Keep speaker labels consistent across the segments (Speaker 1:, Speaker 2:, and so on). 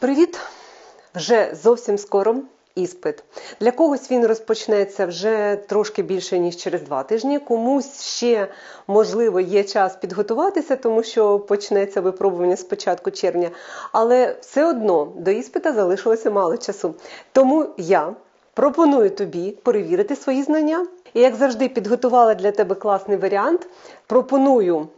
Speaker 1: Привіт! Вже зовсім скоро іспит. Для когось він розпочнеться вже трошки більше, ніж через два тижні. Комусь ще, можливо, є час підготуватися, тому що почнеться випробування з початку червня. Але все одно до іспита залишилося мало часу. Тому я пропоную тобі перевірити свої знання. І як завжди, підготувала для тебе класний варіант. Пропоную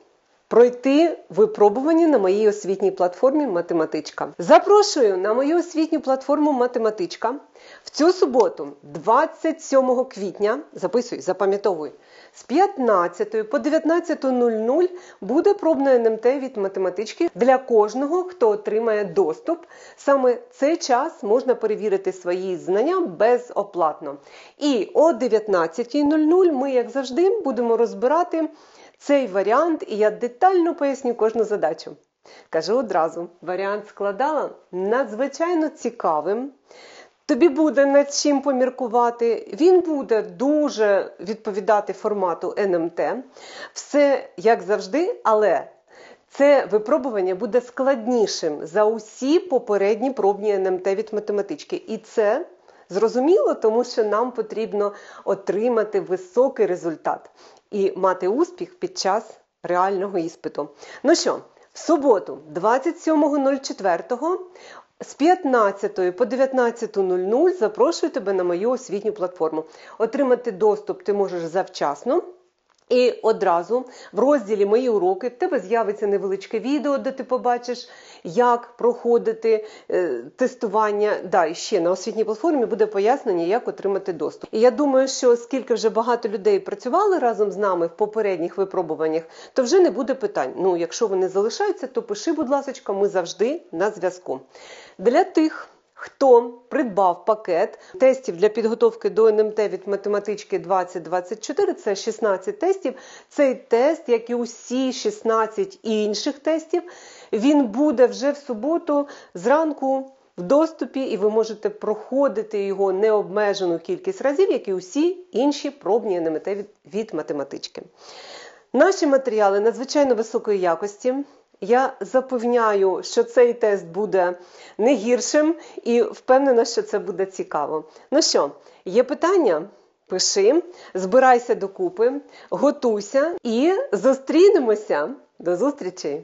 Speaker 1: пройти випробування на моїй освітній платформі Математичка. Запрошую на мою освітню платформу Математичка в цю суботу, 27 квітня, записуй, запам'ятовуй, з 15 по 19.00 буде пробне НМТ від математички для кожного, хто отримає доступ. Саме цей час можна перевірити свої знання безоплатно. І о 19.00 ми, як завжди, будемо розбирати цей варіант, і я детально поясню кожну задачу. Кажу одразу: варіант складала надзвичайно цікавим. Тобі буде над чим поміркувати. Він буде дуже відповідати формату НМТ. Все як завжди, але це випробування буде складнішим за усі попередні пробні НМТ від математички. І це зрозуміло, тому що нам потрібно отримати високий результат і мати успіх під час реального іспиту. Ну що, в суботу, 27.04 з 15 по 19.00 запрошую тебе на мою освітню платформу. Отримати доступ ти можеш завчасно. І одразу в розділі Мої уроки в тебе з'явиться невеличке відео, де ти побачиш, як проходити е, тестування. Да, і ще на освітній платформі буде пояснення, як отримати доступ. І я думаю, що оскільки вже багато людей працювали разом з нами в попередніх випробуваннях, то вже не буде питань. Ну, якщо вони залишаються, то пиши, будь ласка, ми завжди на зв'язку. Для тих. Хто придбав пакет тестів для підготовки до НМТ від математички 2024, це 16 тестів. Цей тест, як і усі 16 інших тестів, він буде вже в суботу зранку в доступі, і ви можете проходити його необмежену кількість разів, як і усі інші пробні НМТ від, від математички. Наші матеріали надзвичайно високої якості. Я запевняю, що цей тест буде не гіршим і впевнена, що це буде цікаво. Ну що, є питання? Пиши, збирайся докупи, готуйся і зустрінемося. До зустрічі!